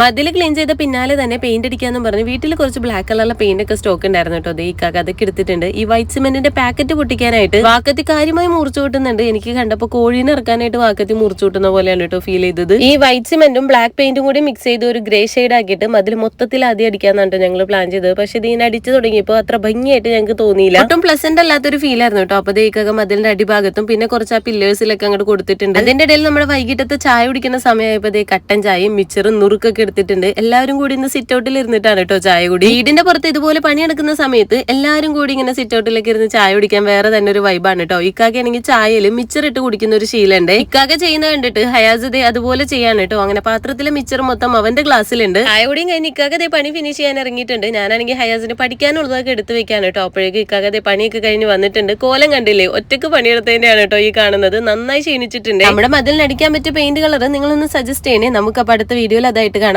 മതിൽ ക്ലീൻ ചെയ്ത പിന്നാലെ തന്നെ പെയിന്റ് അടിക്കാന്ന് പറഞ്ഞ് വീട്ടിൽ കുറച്ച് ബ്ലാക്ക് കളറിലെ പെയിന്റ് ഒക്കെ സ്റ്റോക്ക് ഉണ്ടായിരുന്നു കേട്ടോ ഈ കാക്ക അതൊക്കെ എടുത്തിട്ടുണ്ട്. ഈ വൈറ്റ് സിമെന്റിന്റെ പാക്കറ്റ് പൊട്ടിക്കാനായിട്ട് വാക്കത്തി കാര്യമായി മുറിച്ചു കൂട്ടുന്നുണ്ട്. എനിക്ക് കണ്ടപ്പോ കോഴീനെ ഇറക്കാനായിട്ട് വാക്കത്തി മുറിച്ചു കൂട്ടുന്ന പോലെയാണ് കേട്ടോ ഫീൽ ചെയ്തത്. ഈ വൈറ്റ് സിമെന്റും ബ്ലാക്ക് പെയിന്റും കൂടി മിക്സ് ചെയ്ത് ഒരു ഗ്രേ ഷെയ്ഡ് ആക്കിയിട്ട് മതിൽ മൊത്തത്തിൽ ആദ്യം അടിക്കാന്നാണ് ഞങ്ങൾ പ്ലാൻ ചെയ്തത്. പക്ഷെ ഇതിനെ അടിച്ചു തുടങ്ങിയപ്പോൾ അത്ര ഭംഗിയായിട്ട് ഞങ്ങൾക്ക് തോന്നിയില്ല. ഒട്ടും പ്ലസന്റ് അല്ലാത്തൊരു ഫീൽ ആയിരുന്നു കേട്ടോ അപ്പൊ കാക്ക മതിലിന്റെ അടിഭാഗത്തും പിന്നെ കുറച്ച് ആ പില്ലേഴ്സിലൊക്കെ അങ്ങോട്ട് കൊടുത്തിട്ടുണ്ട്. അതിന്റെ ഇടയിൽ നമ്മുടെ വൈകിട്ടത്തെ ചായ കുടിക്കുന്ന സമയമായപ്പോ കട്ടൻ ചായയും മിച്ചറും നുറുക്കൊക്കെ എടുത്തിട്ടുണ്ട്. എല്ലാവരും കൂടി ഇന്ന് സിറ്റ് ഔട്ടിൽ ഇരുന്നിട്ടാണ് കേട്ടോ ചായ കുടി. വീടിന്റെ പുറത്ത് ഇതുപോലെ പണിയെടുക്കുന്ന സമയത്ത് എല്ലാവരും കൂടി ഇങ്ങനെ സിറ്റ് ഔട്ടിലേക്ക് ഇരുന്ന് ചായ കുടിക്കാൻ വേറെ തന്നെ ഒരു വൈബാണ് കേട്ടോ ഇക്കാക്കാണെങ്കിൽ ചായയിൽ മിച്ചർ ഇട്ട് കുടിക്കുന്ന ഒരു ശീലമുണ്ട്. ഇക്കാക്ക ചെയ്യുന്ന കണ്ടിട്ട് ഹയാസ് ദേ അതുപോലെ ചെയ്യാണ് കേട്ടോ അങ്ങനെ പാത്രത്തിലെ മിച്ചർ മൊത്തം അവന്റെ ഗ്ലാസ്സിലുണ്ട് ചായ കുടിയും കഴിഞ്ഞ് ഇക്കാക്ക ദേ പണി ഫിനിഷ് ചെയ്യാൻ ഇറങ്ങിയിട്ടുണ്ട്. ഞാനാണെങ്കിൽ ഹയാസിന് പഠിക്കാനുള്ളതൊക്കെ എടുത്തു വെക്കാൻ കേട്ടോ അപ്പോഴേക്കും ഇക്കാക്ക ദേ പണിയൊക്കെ കഴിഞ്ഞ് വന്നിട്ടുണ്ട്. കോലം കണ്ടില്ലേ? ഒറ്റയ്ക്ക് പണിയെടുത്തതിന്റെയാണ് കേട്ടോ ഈ കാണുന്നത്. നന്നായി ക്ഷീണിച്ചിട്ടുണ്ട്. നമ്മുടെ മതിലിന് അടിക്കാൻ പറ്റിയ പെയിന്റ് കളർ നിങ്ങളൊന്ന് സജസ്റ്റ് ചെയ്യണേ. നമുക്ക് അപ്പൊ അടുത്ത വീഡിയോയിൽ അതായിട്ട് കാണാം.